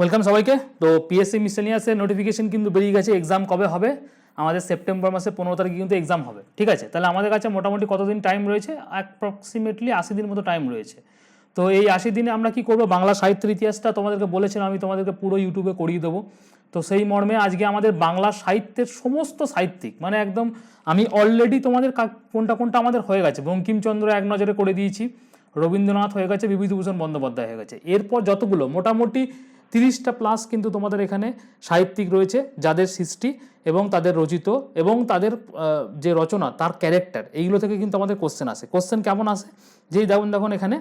Welcome সবাইকে। তো PSC মিসেলিয়াসের notification কিন্তু বেরিয়ে গেছে এক্সাম কবে হবে? আমাদের সেপ্টেম্বর মাসে পনেরো তারিখে কিন্তু এক্সাম হবে। ঠিক আছে? তাহলে আমাদের কাছে মোটামুটি কতদিন টাইম রয়েছে? অ্যাপ্রক্সিমেটলি আশি দিন মতো টাইম রয়েছে। তো এই আশি দিনে আমরা কি করব? বাংলা সাহিত্যের ইতিহাসটা তোমাদেরকে বলেছিলাম, আমি তোমাদেরকে পুরো ইউটিউবে করিয়ে দেবো। তো সেই মর্মে আজকে আমাদের বাংলা সাহিত্যের সমস্ত সাহিত্যিক মানে একদম আমি অলরেডি তোমাদের কোনটা কোনটা আমাদের হয়ে গেছে? বঙ্কিমচন্দ্র এক নজরে করে দিয়েছি, রবীন্দ্রনাথ হয়ে গেছে, বিভূতিভূষণ বন্দ্যোপাধ্যায় হয়ে গেছে। এরপর যতগুলো, মোটামুটি তিরিশটা প্লাস কিন্তু তোমাদের এখানে সাহিত্যিক রয়েছে, যাদের সৃষ্টি এবং তাদের রচিত এবং তাদের যে রচনা তার ক্যারেক্টার এইগুলো থেকে কিন্তু আমাদের কোশ্চেন আসে। কোশ্চেন কেমন আসে? যেই দেখুন দেখুন এখানে,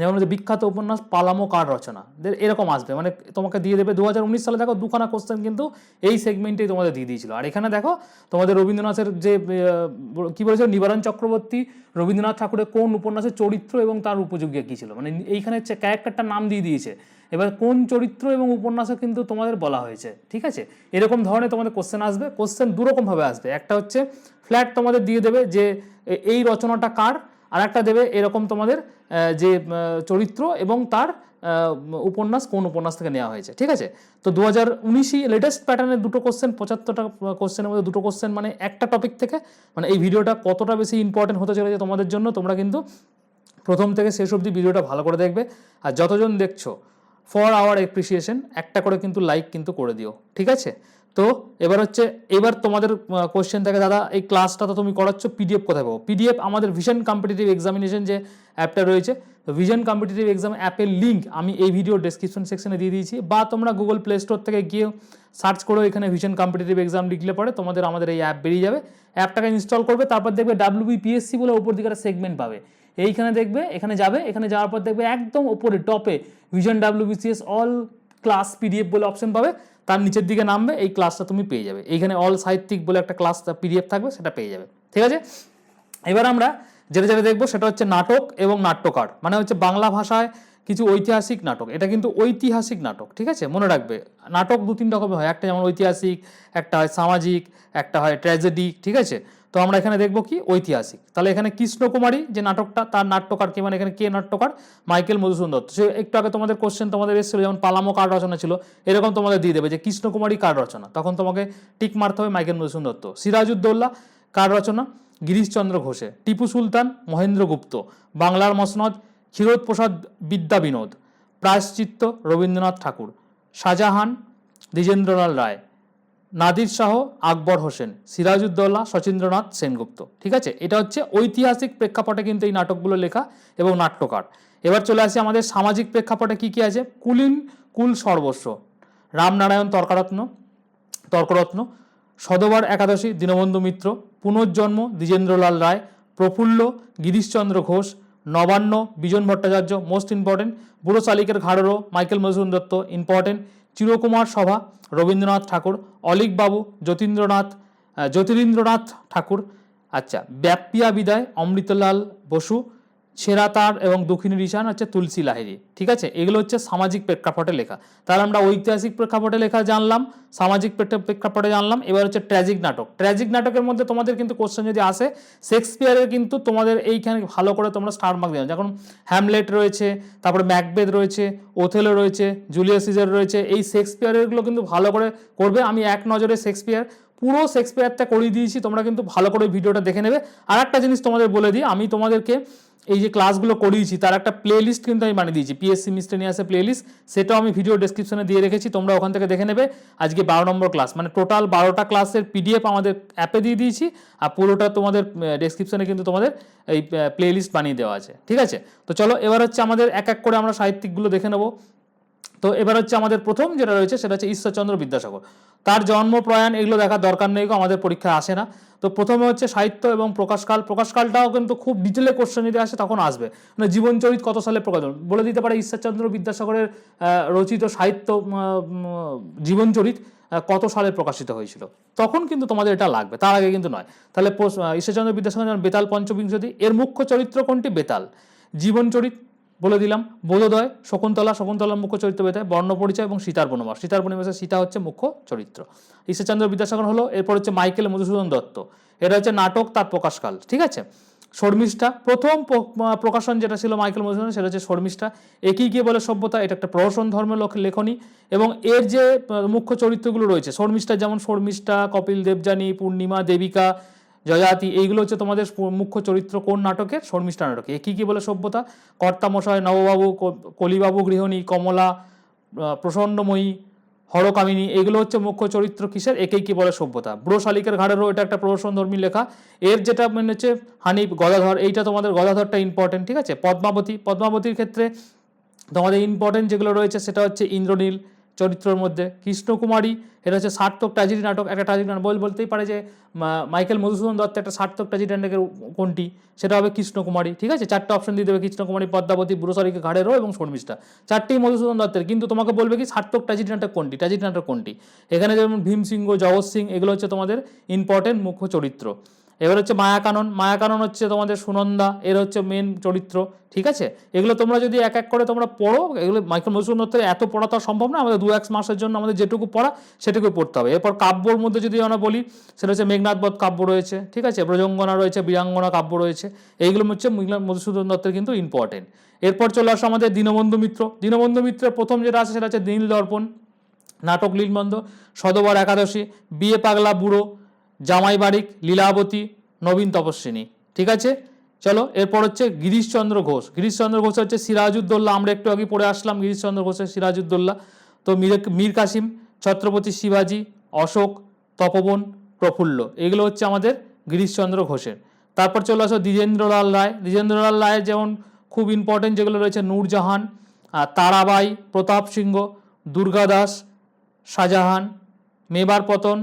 যেমন হচ্ছে বিখ্যাত উপন্যাস পালামো কার রচনা? এরকম আসবে মানে তোমাকে দিয়ে দেবে দু হাজার উনিশ সালে দেখো দুখানা কোশ্চেন কিন্তু এই সেগমেন্টেই তোমাদের দিয়ে দিয়েছিল। আর এখানে দেখো, তোমাদের রবীন্দ্রনাথের যে কি বলেছে? নিবারণ চক্রবর্তী রবীন্দ্রনাথ ঠাকুরের কোন উপন্যাসের চরিত্র এবং তার উপযোগী কী ছিল? মানে এইখানে হচ্ছে ক্যারেক্টারটার নাম দিয়ে দিয়েছে। এবার কোন চরিত্র এবং উপন্যাসও কিন্তু তোমাদের বলা হয়েছে, ঠিক আছে? এরকম ধরনের তোমাদের কোশ্চেন আসবে কোশ্চেন দুরকমভাবে আসবে। একটা হচ্ছে ফ্ল্যাট তোমাদের দিয়ে দেবে যে এই রচনাটা কার, আর একটা দেবে এরকম তোমাদের যে চরিত্র এবং তার উপন্যাস কোন উপন্যাস থেকে নেওয়া হয়েছে, ঠিক আছে? তো দু হাজার উনিশই লেটেস্ট প্যাটার্নের দুটো কোশ্চেন পঁচাত্তরটা কোশ্চেনের মধ্যে দুটো কোশ্চেন মানে একটা টপিক থেকে মানে এই ভিডিওটা কতটা বেশি ইম্পর্টেন্ট হতে চলেছে তোমাদের জন্য, তোমরা কিন্তু প্রথম থেকে শেষ অবধি ভিডিওটা ভালো করে দেখবে। আর যতজন দেখছ ফর আওয়ার অ্যাপ্রিসিয়েশন একটা করে কিন্তু লাইক কিন্তু করে দিও, ঠিক আছে? তো এবার হচ্ছে, এবার তোমাদের কোশ্চেন থাকে, দাদা, এই ক্লাসটা তো তুমি করাচ্ছ পিডিএফ কোথায় পাবো? পিডিএফ আমাদের ভিশন কম্পিটিটিভ এক্সামিনেশন যে অ্যাপটা রয়েছে তো ভিশন কম্পিটিটিভ এক্সাম অ্যাপের লিঙ্ক আমি এই ভিডিও ডেসক্রিপশন সেকশনে দিয়ে দিয়েছি, বা তোমরা গুগল প্লে স্টোর থেকে গিয়ে সার্চ করো এখানে ভিশন কম্পিটিটিভ এক্সাম লিখলে পরে তোমাদের আমাদের এই অ্যাপ বেরিয়ে যাবে। অ্যাপটাকে ইনস্টল করবে, তারপর দেখবে ডাব্লিউবিপিএসসি বলে উপর দিকে একটা সেগমেন্ট পাবে। এইখানে দেখবে, এখানে যাবে, এখানে যাওয়ার পর দেখবে একদম ওপরে টপে Vision WBCS all class PDF বলে অপশন পাবে, তার নিচের দিকে নামবে, এই ক্লাসটা তুমি পেয়ে যাবে। এইখানে অল সাহিত্যিক বলে একটা ক্লাস পিডিএফ থাকবে, সেটা পেয়ে যাবে। ঠিক আছে? এবার আমরা যেটা যেটা দেখব, সেটা হচ্ছে নাটক এবং নাট্যকার। মানে হচ্ছে বাংলা ভাষায় কিছু ঐতিহাসিক নাটক। এটা কিন্তু ঐতিহাসিক নাটক, ঠিক আছে? মনে রাখবে, নাটক দু তিন রকমের হয়। একটা যেমন ঐতিহাসিক, একটা হয় সামাজিক, একটা হয় ট্র্যাজেডি ঠিক আছে? তো আমরা এখানে দেখব কি? ঐতিহাসিক। তাহলে এখানে কৃষ্ণকুমারী যে নাটকটা, তার নাট্যকার কে? মানে এখানে কে নাট্যকার? মাইকেল মধুসূদন। দত্ত সে একটু আগে তোমাদের কোশ্চেন তোমাদের এসেছিল, যেমন পালামো কার রচনা ছিল, এরকম তোমাদের দিয়ে দেবে যে কৃষ্ণকুমারী কার রচনা। তখন তোমাকে টিক মারতে হবে মাইকেল মধুসূদন দত্ত। সিরাজউদ্দৌল্লা কার রচনা? গিরিশচন্দ্র ঘোষে টিপু সুলতান মহেন্দ্রগুপ্ত বাংলার মসনদ, ক্ষীরোদ প্রসাদ বিদ্যা বিনোদ। প্রায়শ্চিত্ত রবীন্দ্রনাথ ঠাকুর। শাহজাহান, দ্বিজেন্দ্রলাল রায়। নাদির শাহ, আকবর হোসেন, সিরাজউদ্দৌলা শচীন্দ্রনাথ সেনগুপ্ত। ঠিক আছে? এটা হচ্ছে ঐতিহাসিক প্রেক্ষাপটে কিন্তু এই নাটকগুলো লেখা এবং নাট্যকার। এবার চলে আসি আমাদের সামাজিক প্রেক্ষাপটে কি কি আছে? কুলীন কুল সর্বস্ব, রামনারায়ণ তর্কারত্ন, তর্করত্ন, সদবার একাদশী, দীনবন্ধু মিত্র, পুনর্জন্ম, দ্বিজেন্দ্রলাল রায়, প্রফুল্ল, গিরিশচন্দ্র ঘোষ, নবান্ন, বিজন ভট্টাচার্য, মোস্ট ইম্পর্টেন্ট বুড়ো শালিকের ঘাড়রো, মাইকেল মধুসূদন দত্ত, ইম্পর্টেন্ট চিরকুমার সভা রবীন্দ্রনাথ ঠাকুর অলিকবাবু যতীন্দ্রনাথ জ্যোতিরিন্দ্রনাথ ঠাকুর। আচ্ছা ব্যাপিয়া বিদায় অমৃতলাল বসু। ছেঁড়াতার এবং দক্ষিণী রিসান হচ্ছে তুলসী লাহিড়ী, ঠিক আছে? এগুলো হচ্ছে সামাজিক প্রেক্ষাপটে লেখা। তাহলে আমরা ঐতিহাসিক প্রেক্ষাপটে লেখা জানলাম, সামাজিক প্রেক্ষা- প্রেক্ষাপটে জানলাম, এবার হচ্ছে ট্র্যাজিক নাটক। ট্র্যাজিক নাটকের মধ্যে তোমাদের কিন্তু কোশ্চেন যদি আসে, শেক্সপিয়ারের কিন্তু তোমাদের এইখানে ভালো করে তোমরা স্টার মার্ক দেবে যেমন হ্যামলেট রয়েছে, তারপরে ম্যাকবেদ রয়েছে ওথেলো রয়েছে জুলিয়াস সিজার রয়েছে, এই শেক্সপিয়ারেরগুলো কিন্তু ভালো করে করবে। আমি এক নজরে শেক্সপিয়ার পুরো শেক্সপিয়ারটা করিয়ে দিয়েছি, তোমরা কিন্তু ভালো করে ভিডিওটা দেখে নেবে। আর একটা জিনিস তোমাদের বলে দিই, আমি তোমাদেরকে এই যে ক্লাসগুলো করিয়েছি, তার একটা প্লে লিস্ট কিন্তু আমি বানিয়ে দিয়েছি। পিএসসি মিস্টেনিয়াসের প্লে লিস্ট সেটাও আমি ভিডিও ডেসক্রিপশনে দিয়ে রেখেছি, তোমরা ওখান থেকে দেখে নেবে। আজকে বারো নম্বর ক্লাস মানে টোটাল বারোটা ক্লাসের পিডিএফ আমাদের অ্যাপে দিয়ে দিয়েছি, আর পুরোটা তোমাদের ডেসক্রিপশনে কিন্তু তোমাদের এই প্লে লিস্ট বানিয়ে দেওয়া আছে, ঠিক আছে? তো চলো, এবার হচ্ছে আমাদের এক এক করে আমরা সাহিত্যিকগুলো দেখে নেব। তো এবার হচ্ছে আমাদের প্রথম যেটা রয়েছে সেটা হচ্ছে ঈশ্বরচন্দ্র বিদ্যাসাগর। তার জন্ম, প্রয়াণ এগুলো দেখার দরকার নেই আমাদের পরীক্ষায় আসে না। তো প্রথমে হচ্ছে সাহিত্য এবং প্রকাশকাল। প্রকাশকালটাও কিন্তু খুব ডিটেলে কোশ্চেন যদি আসে তখন আসবে। মানে জীবনচরিত কত সালে প্রকাশন বলে দিতে পারে ঈশ্বরচন্দ্র বিদ্যাসাগরের রচিত সাহিত্য জীবনচরিত কত সালে প্রকাশিত হয়েছিল? তখন কিন্তু তোমাদের এটা লাগবে, তার আগে কিন্তু নয়। তাহলে ঈশ্বরচন্দ্র বিদ্যাসাগর বেতাল পঞ্চবিংশতি এর মুখ্য চরিত্র কোনটি? বেতাল। জীবনচরিত বলে দিলাম। বোধোদয় শকুন্তলা, শকুন্তলার মুখ্য চরিত্র বেতায় বর্ণ পরিচয় এবং সীতার বনবাস। সীতার বনবাসে সীতা হচ্ছে মুখ্য চরিত্র। ঈশ্বরচন্দ্র বিদ্যাসাগর হলো, এরপর হচ্ছে মাইকেল মধুসূদন দত্ত। এটা হচ্ছে নাটক, তার প্রকাশকাল, ঠিক আছে? শর্মিষ্ঠা, প্রথম প্রকাশন যেটা ছিল মাইকেল মধুসূদন, সেটা হচ্ছে শর্মিষ্ঠা। একই গিয়ে বলে সভ্যতা, এটা একটা প্রহসন ধর্মের লেখনী এবং এর যে মুখ্য চরিত্রগুলো রয়েছে, শর্মিষ্ঠা যেমন শর্মিষ্ঠা, কপিল দেবযানী, পূর্ণিমা, দেবিকা জয়াতি এইগুলো হচ্ছে তোমাদের মুখ্য চরিত্র কোন নাটকের? শর্মিষ্ঠা নাটকে। একই কি বলে সভ্যতা? কর্তামশায় নববাবু কলিবাবু, গৃহিণী, কমলা প্রসন্নময়ী, হরকামিনী, এগুলো হচ্ছে মুখ্য চরিত্র কিসের? একেই কি বলে সভ্যতা? ব্রো শালিকের ঘাড়েরও এটা একটা প্রহসনধর্মী লেখা। এর যেটা মানে হচ্ছে হানিফ গদাধর, এইটা তোমাদের গদাধরটা ইম্পর্টেন্ট ঠিক আছে? পদ্মাবতী, পদ্মাবতীর ক্ষেত্রে তোমাদের ইম্পর্টেন্ট যেগুলো রয়েছে সেটা হচ্ছে ইন্দ্রনীল চরিত্রের মধ্যে। কৃষ্ণকুমারী, এটা হচ্ছে সার্থক ট্র্যাজেডি নাটক, একটা ট্র্যাজেডি নাটক। বল, বলতেই পারে যে মাইকেল মধুসূদন দত্ত একটা সার্থক ট্র্যাজেডি নাটকের কোনটি? সেটা হবে কৃষ্ণকুমারী, ঠিক আছে? চারটে অপশন দিয়ে দেবে কৃষ্ণকুমারী, পদ্মাবতী, বুড়োসারিকে ঘাড়েরও এবং শর্মিষ্ঠা চারটেই মধুসূদন দত্তের, কিন্তু তোমাকে বলবে কি সার্থক ট্র্যাজেডি নাটক কোনটি? ট্র্যাজেডি নাটক কোনটি? এখানে যেমন ভীম সিংহ জগৎ সিং, এগুলো হচ্ছে তোমাদের ইম্পর্টেন্ট মুখ্য চরিত্র। এবার হচ্ছে মায়াকানন মায়াকানন হচ্ছে তোমাদের সুনন্দা, এর হচ্ছে মেন চরিত্র, ঠিক আছে? এগুলো তোমরা যদি এক এক করে তোমরা পড়ো, এগুলো মাইকেল মধুসূদন দত্তের এত পড়া তো সম্ভব না, আমাদের দু এক মাসের জন্য আমাদের যেটুকু পড়া সেটুকু পড়তে হবে। এরপর কাব্যর মধ্যে যদি আমরা বলি, সেটা হচ্ছে মেঘনাথ বধ কাব্য রয়েছে, ঠিক আছে? ব্রজঙ্গনা রয়েছে, বীরাঙ্গনা কাব্য রয়েছে, এইগুলো হচ্ছে মধুসূদন দত্তের কিন্তু ইম্পর্টেন্ট এরপর চলে আসে আমাদের দীনবন্ধু মিত্র। দীনবন্ধু মিত্রের প্রথম যেটা আছে সেটা হচ্ছে নীল দর্পণ, নাটক লীলবন্ধ সদবার একাদশী, বিয়ে পাগলা বুড়ো জামাই বাড়িক লীলাবতী, নবীন তপস্বিনী। ঠিক আছে? চলো, এরপর হচ্ছে গিরিশচন্দ্র ঘোষ। গিরিশচন্দ্র ঘোষ হচ্ছে সিরাজউদ্দৌল্লা আমরা একটু আগে পড়ে আসলাম গিরিশচন্দ্র ঘোষের সিরাজউদ্দৌল্লা তো মীর মীর কাসিম, ছত্রপতি শিবাজি, অশোক, তপবন, প্রফুল্ল। এগুলো হচ্ছে আমাদের গিরিশচন্দ্র ঘোষের। তারপর চলে আসো দ্বিজেন্দ্রলাল রায়। দ্বিজেন্দ্রলাল রায়ের যেমন খুব ইম্পর্টেন্ট যেগুলো রয়েছে, নূরজাহান তারাবাই প্রতাপ সিংহ, দুর্গাদাস, শাহজাহান, মেবার পতন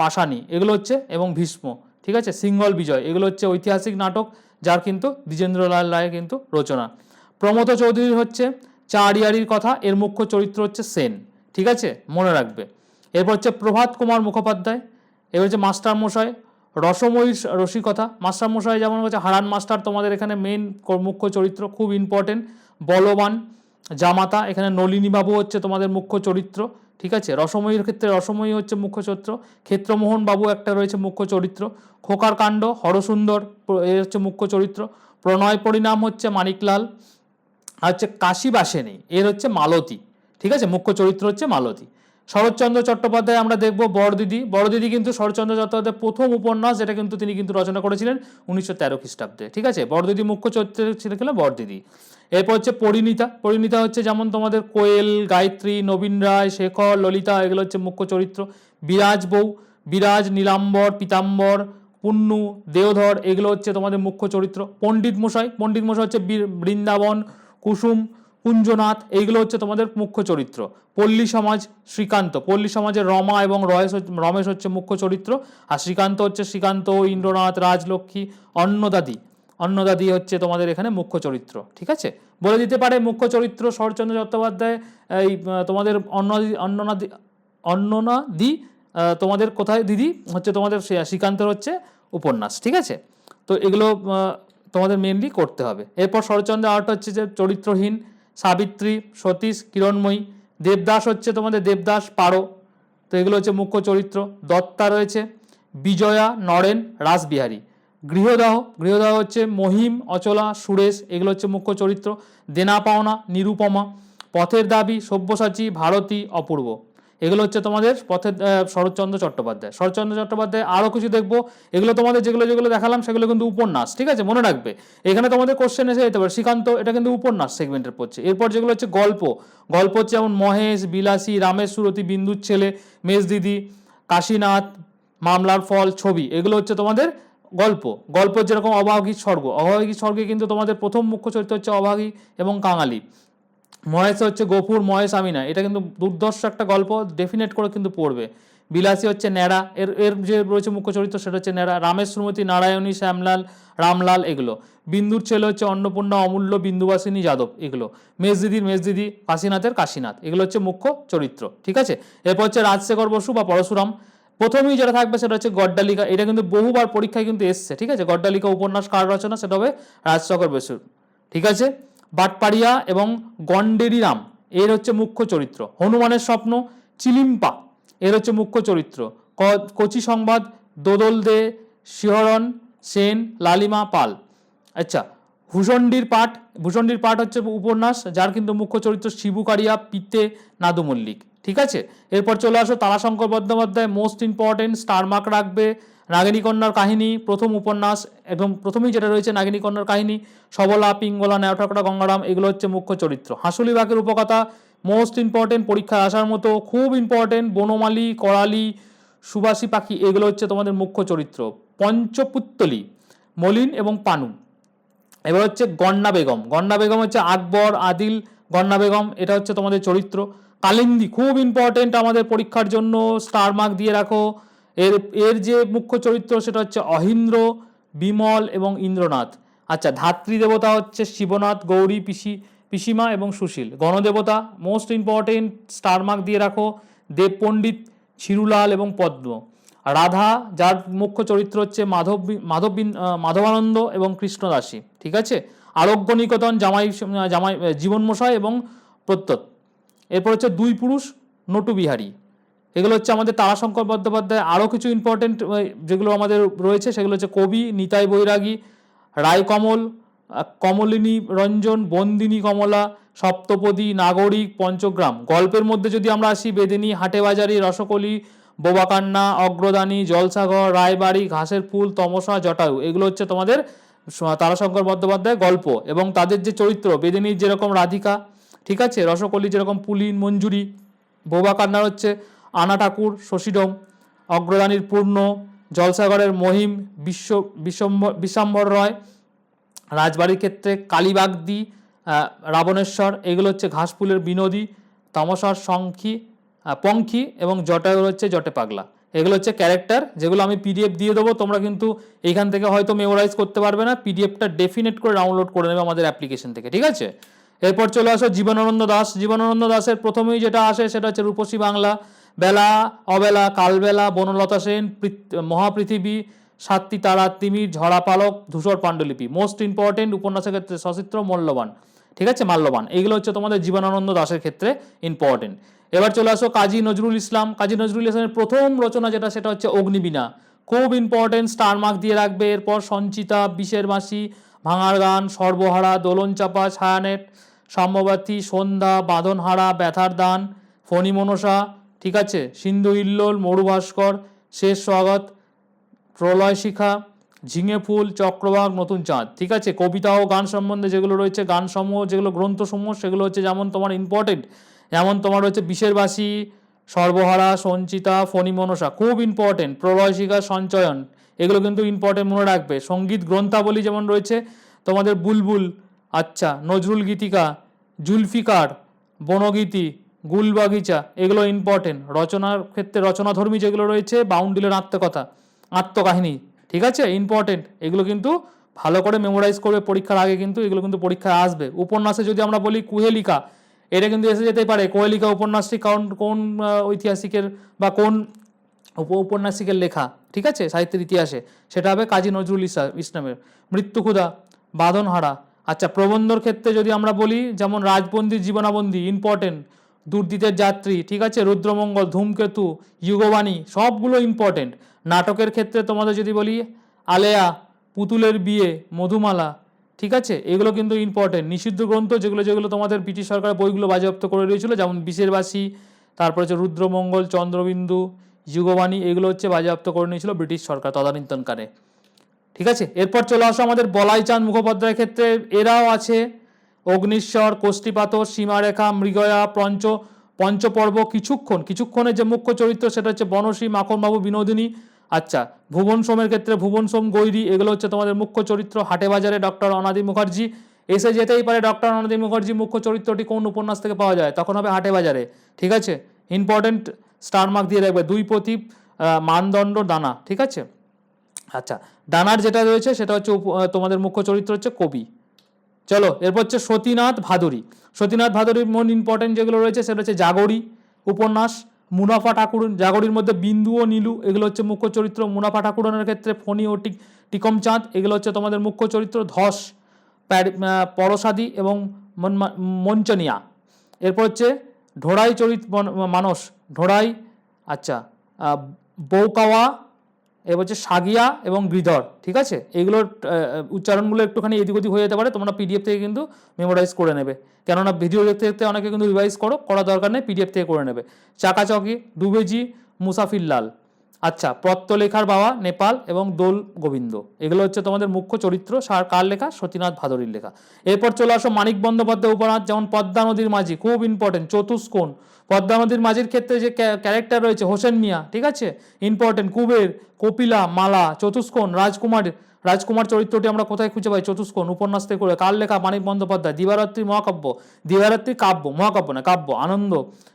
পাশানি, এগুলো হচ্ছে, এবং ভীষ্ম, ঠিক আছে? সিঙ্গল বিজয়, এগুলো হচ্ছে ঐতিহাসিক নাটক, যার কিন্তু দ্বিজেন্দ্রলাল রায়ের কিন্তু রচনা। প্রমথ চৌধুরী হচ্ছে চারিয়ারির কথা, এর মুখ্য চরিত্র হচ্ছে সেন, ঠিক আছে? মনে রাখবে। এরপর হচ্ছে প্রভাত কুমার মুখোপাধ্যায়, এবার হচ্ছে মাস্টার মশাই রসময়ী রসিকতা মাস্টার মশাই যেমন হচ্ছে হারান মাস্টার, তোমাদের এখানে মেন মুখ্য চরিত্র, খুব ইম্পর্টেন্ট বলবান জামাতা, এখানে নলিনী বাবু হচ্ছে তোমাদের মুখ্য চরিত্র, ঠিক আছে? রসময়ীর ক্ষেত্রে রসময়ী হচ্ছে মুখ্য চরিত্র, ক্ষেত্রমোহন বাবু একটা রয়েছে মুখ্য চরিত্র, খোকার কাণ্ড, হরসুন্দর প্র- এ হচ্ছে মুখ্য চরিত্র, প্রণয় পরিণাম হচ্ছে মানিকলাল, আর হচ্ছে কাশী বাসেনি, এর হচ্ছে মালতী, ঠিক আছে? মুখ্য চরিত্র হচ্ছে মালতী। শরৎচন্দ্র চট্টোপাধ্যায় আমরা দেখব বড়দিদি বড়দিদি কিন্তু শরৎচন্দ্র চট্টোপাধ্যায়ের প্রথম উপন্যাস, যেটা কিন্তু তিনি কিন্তু রচনা করেছিলেন উনিশশো তেরো খ্রিস্টাব্দে, ঠিক আছে? বড়দিদি মুখ্য চরিত্রে ছিল বড়দিদি। এরপর হচ্ছে পরিণীতা। পরিণীতা হচ্ছে যেমন তোমাদের কোয়েল, গায়ত্রী, নবীন রায়, শেখর, ললিতা, এগুলো হচ্ছে মুখ্য চরিত্র। বিরাজ বউ, বিরাজ, নীলাম্বর, পিতাম্বর, পুন্নু, দেওধর, এগুলো হচ্ছে তোমাদের মুখ্য চরিত্র। পণ্ডিত মশাই পণ্ডিত মশাই হচ্ছে বৃন্দাবন, কুসুম, কুঞ্জনাথ এইগুলো হচ্ছে তোমাদের মুখ্য চরিত্র। পল্লী সমাজ, শ্রীকান্ত। পল্লী সমাজের রমা এবং রয়েশ রমেশ হচ্ছে মুখ্য চরিত্র। আর শ্রীকান্ত হচ্ছে শ্রীকান্ত, ইন্দ্রনাথ, রাজলক্ষ্মী, অন্নদাদি। অন্নদাদি হচ্ছে তোমাদের এখানে মুখ্য চরিত্র, ঠিক আছে? বলে দিতে পারে মুখ্য চরিত্র শরৎচন্দ্র চট্টোপাধ্যায়, এই তোমাদের অন্নদি অন্ননাদি অন্ননাদি তোমাদের কোথায় দিদি? হচ্ছে তোমাদের শ্রী- শ্রীকান্তের হচ্ছে উপন্যাস, ঠিক আছে? তো এগুলো তোমাদের মেনলি করতে হবে। এরপর শরৎচন্দ্র আর্ট হচ্ছে যে চরিত্রহীন, সাবিত্রী, সতীশ, কিরণময়ী, দেবদাস হচ্ছে তোমাদের দেবদাস, পারো। তো এগুলো হচ্ছে মুখ্য চরিত্র। দত্তা রয়েছে, বিজয়া, নরেন, রাসবিহারী। গৃহদাহ গৃহদাহ হচ্ছে মহিম, অচলা, সুরেশ, এগুলো হচ্ছে মুখ্য চরিত্র। দেনা পাওনা নিরুপমা, পথের দাবি, সব্যসাচী, ভারতী, অপূর্ব। এগুলো হচ্ছে তোমাদের পথের শরৎচন্দ্র চট্টোপাধ্যায়। শরৎচন্দ্র চট্টোপাধ্যায় আরও কিছু দেখব। এগুলো তোমাদের যেগুলো যেগুলো দেখালাম, সেগুলো কিন্তু উপন্যাস, ঠিক আছে? মনে রাখবে। এখানে তোমাদের কোশ্চেন এসে যেতে পারে। শ্রীকান্ত, এটা কিন্তু উপন্যাস সেগমেন্টের পড়ছে। এরপর যেগুলো হচ্ছে গল্প। গল্প হচ্ছে যেমন মহেশ, বিলাসী, রামেশ, সুরতি, বিন্দুর ছেলে মেজদিদি কাশীনাথ, মামলার ফল, ছবি। এগুলো হচ্ছে তোমাদের গল্প গল্প যেরকম অভাগী স্বর্গ। অভাগী স্বর্গে কিন্তু তোমাদের প্রথম মুখ্য চরিত্র হচ্ছে অভাগী এবং কাঙালি। মহেশ হচ্ছে গফুর, মহেশ আমিনা। এটা কিন্তু দুর্দর্শ একটা গল্প ডেফিনেট করে কিন্তু পড়বে। বিলাসী হচ্ছে ন্যাড়া। এর এর যে রয়েছে মুখ্য চরিত্র সেটা হচ্ছে ন্যাড়া। রামেশ শ্রীমতী নারায়ণী, শ্যামলাল, রামলাল এগুলো। বিন্দুর ছেলে হচ্ছে অন্নপূর্ণা, অমূল্য, বিন্দুবাসিনী, যাদব এগুলো। মেজদিদির মেজদিদি, কাশীনাথের কাশীনাথ। এগুলো হচ্ছে মুখ্য চরিত্র, ঠিক আছে? এরপর হচ্ছে রাজশেখর বসু বা পরশুরাম। প্রথমেই যেটা থাকবে সেটা হচ্ছে গড্ডালিকা। এটা কিন্তু বহুবার পরীক্ষায় কিন্তু এসছে, ঠিক আছে? গড্ডালিকা উপন্যাস কার রচনা? সেটা হবে রাজশেখর বসুর, ঠিক আছে? বাটপাড়িয়া এবং গন্ডেরিরাম এর হচ্ছে মুখ্য চরিত্র। হনুমানের স্বপ্ন, চিলিম্পা, এর হচ্ছে মুখ্য চরিত্র। কচি সংবাদ, দোদল দে, শিহরণ, সেন, লালিমা পাল। আচ্ছা ভূষণ্ডির পাঠ ভূষণ্ডির পাঠ হচ্ছে উপন্যাস, যার কিন্তু মুখ্য চরিত্র শিবুকারিয়া, পিতে নাদু মল্লিক ঠিক আছে? এরপর চলে আসো Tarashankar Bandyopadhyay most important star mark রাখবে, নাগিনী কন্যার কাহিনী, প্রথম উপন্যাস একদম প্রথমেই যেটা রয়েছে নাগিনী কন্যার কাহিনী, সবলা, পিঙ্গলা ন্যাওঠাকড়া গঙ্গারাম, এগুলো হচ্ছে মুখ্য চরিত্র। হাসুলি বাঘের উপকথা মোস্ট ইম্পর্টেন্ট পরীক্ষায় আসার মতো, খুব ইম্পর্টেন্ট বনমালী, করালি, সুবাসী পাখি, এগুলো হচ্ছে তোমাদের মুখ্য চরিত্র। পঞ্চপুত্তলি, মলিন এবং পানু। এবার হচ্ছে গন্না বেগম। গন্না বেগম হচ্ছে আকবর, আদিল, গন্না বেগম, এটা হচ্ছে তোমাদের চরিত্র। কালিন্দি খুব ইম্পর্টেন্ট আমাদের পরীক্ষার জন্য স্টার মার্ক দিয়ে রাখো। এর এর যে মুখ্য চরিত্র সেটা হচ্ছে অহিন্দ্র, বিমল এবং ইন্দ্রনাথ। আচ্ছা ধাত্রী দেবতা হচ্ছে শিবনাথ, গৌরী, পিসি, পিসিমা এবং Sushil. Ganadevata most important star mark দিয়ে রাখো। দেব পণ্ডিত, ছিরুলাল এবং পদ্ম। রাধা, যার মুখ্য চরিত্র হচ্ছে মাধব মাধব, মাধবানন্দ এবং কৃষ্ণদাসী। ঠিক আছে? আরোগ্য নিকেতন, জামাই জামাই, জীবনমশাই এবং প্রত্যত। এরপর হচ্ছে দুই পুরুষ, নটু বিহারী। এগুলো হচ্ছে আমাদের তারাশঙ্কর বন্দ্যোপাধ্যায় আরও কিছু ইম্পর্টেন্ট যেগুলো আমাদের রয়েছে, সেগুলো হচ্ছে কবি নিতাই বৈরাগী, রায়কমল কমলিনী রঞ্জন, বন্দিনী কমলা, সপ্তপদী, নাগরিক, পঞ্চগ্রাম। গল্পের মধ্যে যদি আমরা আসি, বেদিনী, হাটেবাজারি, রসকলি, বোবাকান্না, অগ্রদানী জলসাঘর রায়বাড়ি, ঘাসের ফুল, তমসা, জটায়ু। এগুলো হচ্ছে তোমাদের তারাশঙ্কর বন্দ্যোপাধ্যায় গল্প এবং তাদের যে চরিত্র, বেদিনীর যেরকম রাধিকা ঠিক আছে? রসকলি যেরকম পুলিন মঞ্জুরি, বোবা কান্নার হচ্ছে, আনা ঠাকুর শশীডম অগ্রদানীর পূর্ণ, জলসাগরের মহিম, বিশ্ব বিশ্বম্বর বিশ্বম্বর রয়, রাজবাড়ির ক্ষেত্রে কালীবাগদি রাবণেশ্বর, এগুলো হচ্ছে ঘাসফুলের বিনোদী, তামসার সংখী পঙ্খী এবং জটায়ুর হচ্ছে জটে পাগলা। এগুলো হচ্ছে ক্যারেক্টার যেগুলো আমি পিডিএফ দিয়ে দেবো, তোমরা কিন্তু এইখান থেকে হয়তো মেমোরাইজ করতে পারবে না। পিডিএফটা ডেফিনেট করে ডাউনলোড করে নেবে আমাদের অ্যাপ্লিকেশন থেকে, ঠিক আছে? এরপর চলে আসো জীবনানন্দ দাস। জীবনানন্দ দাসের প্রথমেই যেটা আসে সেটা হচ্ছে রূপসী বাংলা। বেলা, অবেলা, কালবেলা, বনলতা সেন, পৃথ- মহাপৃথিবী, সাতটি তারা, তিমির ঝরা পালক, ধূসর পাণ্ডুলিপি। মোস্ট ইম্পর্টেন্ট উপন্যাসের ক্ষেত্রে সচিত্র, মূল্যবান। ঠিক আছে? মাল্যবান। এইগুলো হচ্ছে তোমাদের জীবনানন্দ দাসের ক্ষেত্রে ইম্পর্টেন্ট এবার চলে আসো কাজী নজরুল ইসলাম। কাজী নজরুল ইসলামের প্রথম রচনা যেটা, সেটা হচ্ছে অগ্নিবীণা। খুব ইম্পর্টেন্ট স্টার মার্ক দিয়ে রাখবে। এরপর সঞ্চিতা বিশের মাসি, ভাঙার গান, সর্বহারা দোলন চাপা ছায়ানেট সাম্যবাতি সন্ধ্যা, বাঁধনহারা, ব্যথার দান, ফণি মনসা, ঠিক আছে? সিন্ধু ইল্লোল মরুভাস্কর শেষ স্বাগত, প্রলয় শিখা, ঝিঙে ফুল চক্রবাক নতুন চাঁদ, ঠিক আছে? কবিতা ও গান সম্বন্ধে যেগুলো রয়েছে গান সমূহ যেগুলো গ্রন্থসমূহ, সেগুলো হচ্ছে যেমন তোমার ইম্পর্টেন্ট যেমন তোমার হচ্ছে বিশেরবাসী, সর্বহারা, সঞ্চিতা, ফণি মনসা, খুব ইম্পর্টেন্ট প্রলয় শিখা, সঞ্চয়ন, এগুলো কিন্তু ইম্পর্টেন্ট মনে রাখবে। সংগীত গ্রন্থাবলী যেমন রয়েছে, তোমাদের বুলবুল আচ্ছা নজরুল গীতিকা, জুলফিকার, বনগীতি, গুলবাগিচা, এগুলো ইম্পর্টেন্ট রচনার ক্ষেত্রে রচনাধর্মী যেগুলো রয়েছে বাউন্ডিলের আত্মকথা, আত্মকাহিনী, ঠিক আছে? ইম্পর্টেন্ট এগুলো কিন্তু ভালো করে মেমোরাইজ করবে, পরীক্ষার আগে কিন্তু এগুলো কিন্তু পরীক্ষায় আসবে। উপন্যাসে যদি আমরা বলি কুহেলিকা, এটা কিন্তু এসে যেতেই পারে। কোহেলিকা উপন্যাসটি কারণ, কোন ঐতিহাসিকের বা কোন উপ, উপন্যাসিকের লেখা, ঠিক আছে? সাহিত্যের ইতিহাসে। সেটা হবে কাজী নজরুল ইসা- ইসলামের। মৃত্যুক্ষুধা বাঁধনহারা আচ্ছা প্রবন্ধর ক্ষেত্রে যদি আমরা বলি, যেমন রাজবন্দির জীবনাবন্দি ইম্পর্টেন্ট দুর্দিতের যাত্রী, ঠিক আছে, রুদ্রমঙ্গল, ধূমকেতু, যুগবাণী, সবগুলো ইম্পর্টেন্ট নাটকের ক্ষেত্রে তোমাদের যদি বলি, আলেয়া, পুতুলের বিয়ে, মধুমালা, ঠিক আছে, এগুলো কিন্তু ইম্পর্টেন্ট নিষিদ্ধ গ্রন্থ যেগুলো যেগুলো তোমাদের ব্রিটিশ সরকার বইগুলো বাজেয়াপ্ত করে দিয়েছিল, যেমন বিশেরবাসী, তারপর হচ্ছে রুদ্রমঙ্গল, চন্দ্রবিন্দু, যুগবাণী, এগুলো হচ্ছে বাজেয়াপ্ত করে নিয়েছিল ব্রিটিশ সরকার তদানীন্তনকালে। ঠিক আছে? এরপর চলে আসো আমাদের বলাই চাঁদ মুখোপাধ্যায়ের ক্ষেত্রে। এরাও আছে। অগ্নিশ্বর কোষ্ঠীপাতর সীমারেখা, মৃগয়া, পঞ্চ, পঞ্চপর্ব, কিছুক্ষণ। কিছুক্ষণের যে মুখ্য চরিত্র, সেটা হচ্ছে বনশ্রী, মাখনবাবু, বিনোদিনী। আচ্ছা ভুবন সোমের ক্ষেত্রে ভুবন সোম গৈরী, এগুলো হচ্ছে তোমাদের মুখ্য চরিত্র। হাটে বাজারে ডক্টর অনাদি মুখার্জি। এসে যেতেই পারে ডক্টর অনাদি মুখার্জি মুখ্য চরিত্রটি কোন উপন্যাস থেকে পাওয়া যায়? তখন হবে হাটে বাজারে। ঠিক আছে? ইম্পর্টেন্ট স্টার মার্ক দিয়ে রাখবে। দুই প্রতীপ মানদণ্ড, দানা। ঠিক আছে? আচ্ছা ডানার যেটা রয়েছে সেটা হচ্ছে তোমাদের মুখ্য চরিত্র হচ্ছে কবি। চলো, এরপর হচ্ছে সতীনাথ ভাদুরী। সতীনাথ ভাদুরীর মন ইম্পর্টেন্ট যেগুলো রয়েছে সেটা হচ্ছে জাগরি উপন্যাস, মুনাফা ঠাকুর জাগরির মধ্যে বিন্দু ও নীলু, এগুলো হচ্ছে মুখ্য চরিত্র। মুনাফা ঠাকুরনের ক্ষেত্রে ফণি ও টিক টিকম চাঁদ, এগুলো হচ্ছে তোমাদের মুখ্য চরিত্র। ধস পরসাদি এবং মঞ্চনিয়া। এরপর হচ্ছে ঢোড়াই চরিত্র মন- মানস। ঢোড়াই আচ্ছা বৌকাওয়া এবার হচ্ছে সাগিয়া এবং গৃধর ঠিক আছে? এগুলোর উচ্চারণগুলো একটুখানি এদিক ওদিক হয়ে যেতে পারে, তোমরা পিডিএফ থেকে কিন্তু মেমোরাইজ করে নেবে। কেননা ভিডিও দেখতে দেখতে অনেকে কিন্তু রিভাইজ করো করা দরকার নেই পিডিএফ থেকে করে নেবে। চাকাচকি দুবেজি মুসাফির লাল আচ্ছা পত্তলেখার বাবা, নেপাল এবং দোল গোবিন্দ। এগুলো হচ্ছে তোমাদের মুখ্য চরিত্র, সার কার লেখা? সতীনাথ ভাদুরীর লেখা। এরপর চলে আসো মানিক বন্দ্যোপাধ্যায় উপনাথ যেমন পদ্মা নদীর মাঝি, খুব ইম্পর্টেন্ট চতুষ্কোণ। পদ্মা নদীর মাঝির ক্ষেত্রে যে ক্যারেক্টার রয়েছে, হোসেন মিয়া, ঠিক আছে? ইম্পর্টেন্ট কুবের, কপিলা, মালা, চতুষ্কোণ, রাজকুমার রাজকুমার চরিত্রটি আমরা কোথায় খুঁজে পাই? চতুষ্কোণ উপন্যাস থেকে করে। কার লেখা? মানিক বন্দ্যোপাধ্যায়, দিবারাত্রি মহাকাব্য। দিবারাত্রি কাব্য, মহাকাব্য না, কাব্য, আনন্দ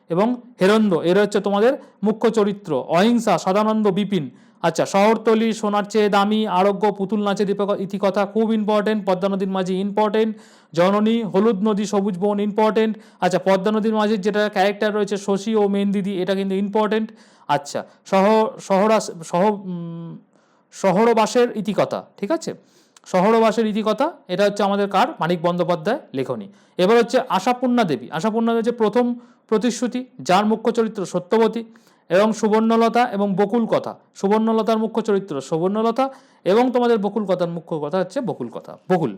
এবং হেরন্দ। এরা হচ্ছে তোমাদের মুখ্য চরিত্র। অহিংসা, সদানন্দ, বিপিন। আচ্ছা শহরতলি, সোনার চেয়ে দামি, আরোগ্য, পুতুল নাচে দীপক ইতিকথা খুব ইম্পর্টেন্ট পদ্মা নদীর মাঝি ইম্পর্টেন্ট জননী, হলুদ নদী, সবুজ বন ইম্পর্টেন্ট আচ্ছা পদ্মা নদীর মাঝির যেটা ক্যারেক্টার রয়েছে শশী ও মেন দিদি, এটা কিন্তু ইম্পর্টেন্ট আচ্ছা শহ শহরাস সহ শহরবাসের ইতিকথা ঠিক আছে? শহরবাসের ইতিকথা এটা হচ্ছে আমাদের কার? মানিক বন্দ্যোপাধ্যায় লেখনী। এবার হচ্ছে আশাপূর্ণা দেবী। আশাপূর্ণা দেবী প্রথম প্রতিশ্রুতি, যার মুখ্য চরিত্র সত্যবতী এবং সুবর্ণলতা এবং বকুল কথা সুবর্ণলতার মুখ্য চরিত্র সুবর্ণলতা এবং তোমাদের বকুল কথার মুখ্য কথা হচ্ছে বকুল কথা বকুল।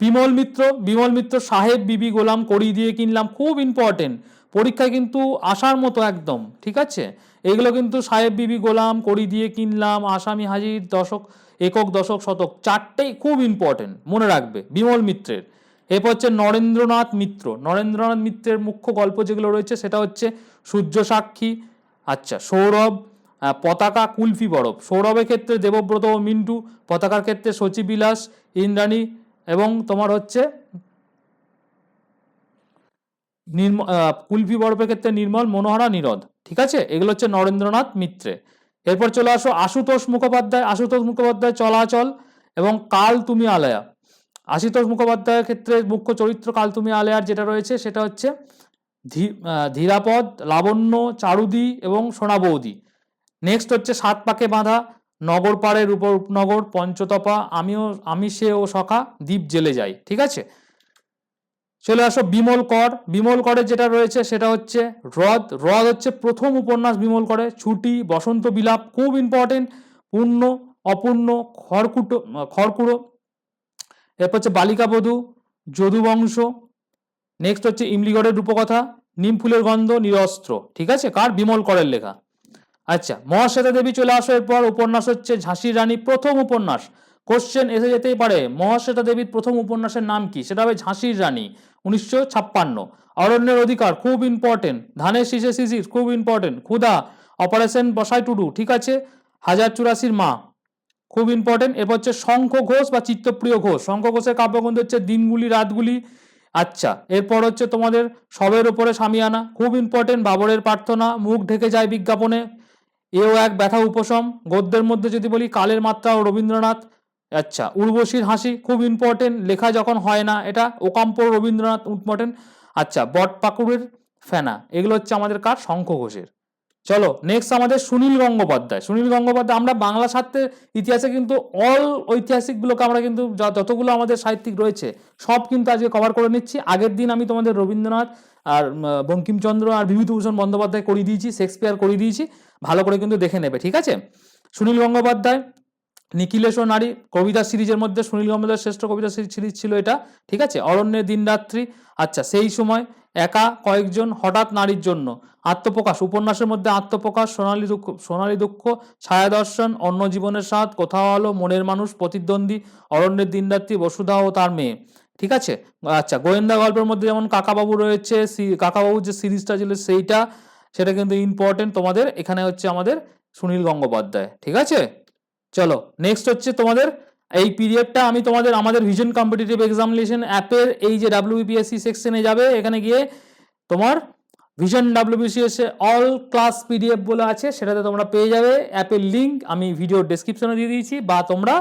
বিমল মিত্র বিমল মিত্র সাহেব, বিবি, গোলাম করি দিয়ে কিনলাম, খুব ইম্পর্টেন্ট পরীক্ষায় কিন্তু আসার মতো একদম, ঠিক আছে? এগুলো কিন্তু সাহেব, বিবি, গোলাম করি দিয়ে কিনলাম, আসামি, হাজির, দশক, একক, দশক, শতক, চারটেই খুব ইম্পর্টেন্ট মনে রাখবে, বিমল মিত্রের। এরপর হচ্ছে নরেন্দ্রনাথ মিত্র। নরেন্দ্রনাথ মিত্রের মুখ্য গল্প যেগুলো রয়েছে সেটা হচ্ছে সূর্য সাক্ষী আচ্ছা সৌরভ পতাকা কুলফি বরফ। সৌরভের ক্ষেত্রে দেবব্রত ও মিন্টু, পতাকার ক্ষেত্রে শচীবিলাস ইন্দ্রাণী এবং তোমার হচ্ছে নির্ম কুলফি বরফের ক্ষেত্রে নির্মল, মনোহরা, নীরদ। ঠিক আছে? এগুলো হচ্ছে নরেন্দ্রনাথ মিত্রে এরপর চলে আসো আশুতোষ মুখোপাধ্যায়। আশুতোষ মুখোপাধ্যায় চলাচল এবং কাল তুমি আলয়া। আশুতোষ মুখোপাধ্যায়ের ক্ষেত্রে মুখ্য চরিত্র কাল তুমি আলয়ার যেটা রয়েছে, সেটা হচ্ছে ধীরাপদ, লাবণ্য, চারুদি এবং সোনা বৌদি। নেক্সট হচ্ছে সাত পাকে বাঁধা, নগর পাড়ের উপর উপনগর পঞ্চতপা, আমিও, আমি সে ও সখা, দ্বীপ জেলে যাই, ঠিক আছে? চলে আসো বিমল কর। বিমল করের যেটা রয়েছে, সেটা হচ্ছে হ্রদ। হ্রদ হচ্ছে প্রথম উপন্যাস বিমল করে ছুটি, বসন্ত বিলাপ, খুব ইম্পর্টেন্ট পূর্ণ, অপূর্ণ, খড়কুটো, খড়কুড়ো এরপর হচ্ছে বালিকা বধূ যদুবংশ নেক্সট হচ্ছে ইমলিগড়ের রূপকথা, নিম ফুলের গন্ধ, নিরস্ত্র, ঠিক আছে? কার? বিমল করের লেখা। আচ্ছা মহাশ্বেতা দেবী চলে আসো এরপর, উপন্যাস হচ্ছে ঝাঁসির রানী প্রথম উপন্যাস। কোশ্চেন এসে যেতেই পারে, মহাশ্বেতা দেবীর প্রথম উপন্যাসের নাম কি? সেটা হবে ঝাঁসির রানী, উনিশশো ছাপ্পান্ন। অরণ্যের অধিকার, খুব ইম্পর্টেন্ট ধানের শীষে শিশির, খুব ইম্পর্টেন্ট ক্ষুধা অপারেশন বসাই টুডু, ঠিক আছে? হাজার চুরাশির মা খুব ইম্পর্টেন্ট এরপর হচ্ছে শঙ্খ ঘোষ বা চিত্তপ্রিয় ঘোষ। শঙ্খ ঘোষের কাব্যগ্রন্থ হচ্ছে দিনগুলি, রাতগুলি। আচ্ছা এরপর হচ্ছে তোমাদের সবের ওপরে সামিয়ানা খুব ইম্পর্টেন্ট বাবরের প্রার্থনা, মুখ ঢেকে যায় বিজ্ঞাপনে। এও এক ব্যথা উপশম। গদ্যের মধ্যে যদি বলি কালের মাত্রা ও রবীন্দ্রনাথ। আচ্ছা উর্বশীর হাসি খুব ইম্পর্টেন্ট লেখা যখন হয় না, এটা ওকাম্প রবীন্দ্রনাথ ইম্পর্টেন্ট আচ্ছা বট পাকুড়ের ফেনা, এগুলো হচ্ছে আমাদের কার? শঙ্খ ঘোষের। চলো নেক্সট আমাদের সুনীল গঙ্গোপাধ্যায়। সুনীল গঙ্গোপাধ্যায়, আমরা বাংলা সাহিত্যের ইতিহাসে কিন্তু অল ঐতিহাসিকগুলোকে আমরা কিন্তু যতগুলো আমাদের সাহিত্যিক রয়েছে, সব কিন্তু আজকে কভার করে নিচ্ছি। আগের দিন আমি তোমাদের রবীন্দ্রনাথ আর বঙ্কিমচন্দ্র আর বিভূতিভূষণ বন্দ্যোপাধ্যায় করিয়ে দিয়েছি, শেক্সপিয়ার করিয়ে দিয়েছি, ভালো করে কিন্তু দেখে নেবে, ঠিক আছে? সুনীল গঙ্গোপাধ্যায় নিখিলেশ ও নারী, কবিতা সিরিজের মধ্যে সুনীল গঙ্গোপাধ্যায়ের শ্রেষ্ঠ কবিতা সিরিজ ছিল এটা, ঠিক আছে? অরণ্যের দিনরাত্রি আচ্ছা সেই সময় একা কয়েকজন হঠাৎ নারীর জন্য। আত্মপ্রকাশ। উপন্যাসের মধ্যে আত্মপ্রকাশ, সোনালী দুঃখ সোনালী দুঃখ, ছায়া দর্শন, অন্য জীবনের স্বাদ, কোথাও আলো, মনের মানুষ, প্রতিদ্বন্দ্বী, অরণ্যের দিনরাত্রি, বসুধা ও তার মেয়ে। ঠিক আছে? আচ্ছা গোয়েন্দা গল্পের মধ্যে যেমন কাকাবাবু রয়েছে কাকাবাবুর যে সিরিজটা ছিল সেইটা, সেটা কিন্তু ইম্পর্টেন্ট তোমাদের। এখানে হচ্ছে আমাদের সুনীল গঙ্গোপাধ্যায়। ঠিক আছে? চলো নেক্সট হচ্ছে তোমাদের এই পিরিয়ডটা আমি তোমাদের আমাদের ভিশন কম্পিটিটিভ এক্সামিনেশন অ্যাপের এই যে ডাব্লিউবিপিএসসি সেকশনে যাবে, এখানে গিয়ে তোমার Vision WBCS all class PDF বলে আছে, সেটাতে তোমরা পেয়ে যাবে। অ্যাপের লিঙ্ক আমি ভিডিও ডেসক্রিপশনে দিয়ে দিয়েছি, বা তোমরা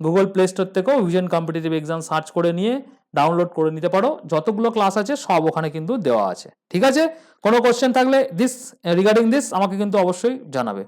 গুগল প্লে স্টোর থেকেও ভিশন কম্পিটিটিভ এক্সাম সার্চ করে নিয়ে ডাউনলোড করে নিতে পারো। যতগুলো ক্লাস আছে, সব ওখানে কিন্তু দেওয়া আছে। ঠিক আছে? কোনো কোশ্চেন থাকলে দিস রিগার্ডিং দিস আমাকে কিন্তু অবশ্যই জানাবে।